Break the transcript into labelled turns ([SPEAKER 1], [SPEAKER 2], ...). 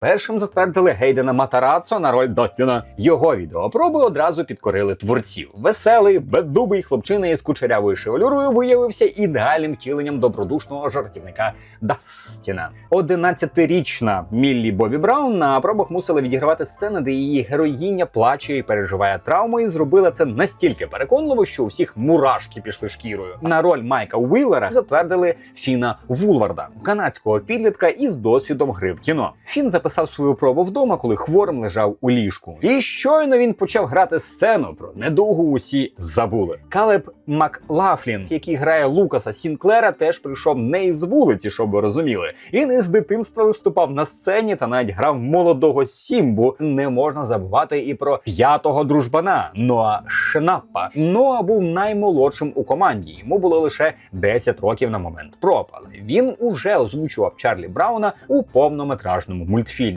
[SPEAKER 1] Першим затвердили Гейдена Матарацо на роль Доттіна. Його відеопроби одразу підкорили творців. Веселий, бездубий хлопчина із кучерявою шевелюрою виявився ідеальним втіленням добродушного жартівника Дастіна. 11-річна Міллі Бобі Браун на пробах мусила відігравати сцени, де її героїня плаче і переживає травму, і зробила це настільки переконливо, що у всіх мурашки пішли шкірою. На роль Майка Уіллера затвердили Фіна Вулварда, канадського підлітка із досвідом гри в кіно. Фін записав свою пробу вдома, коли хворим лежав у ліжку. І щойно він почав грати сцену про недовгу усі забули. Калеб Маклафлін, який грає Лукаса Сінклера, теж прийшов не із вулиці, щоб ви розуміли. Він із дитинства виступав на сцені та навіть грав молодого Сімбу. Не можна забувати і про п'ятого дружбана Ноа Шнаппа. Ноа був наймолодшим у команді. Йому було лише 10 років на момент проб, але він уже озвучував Чарлі Брауна у повнометражному мультфільмі.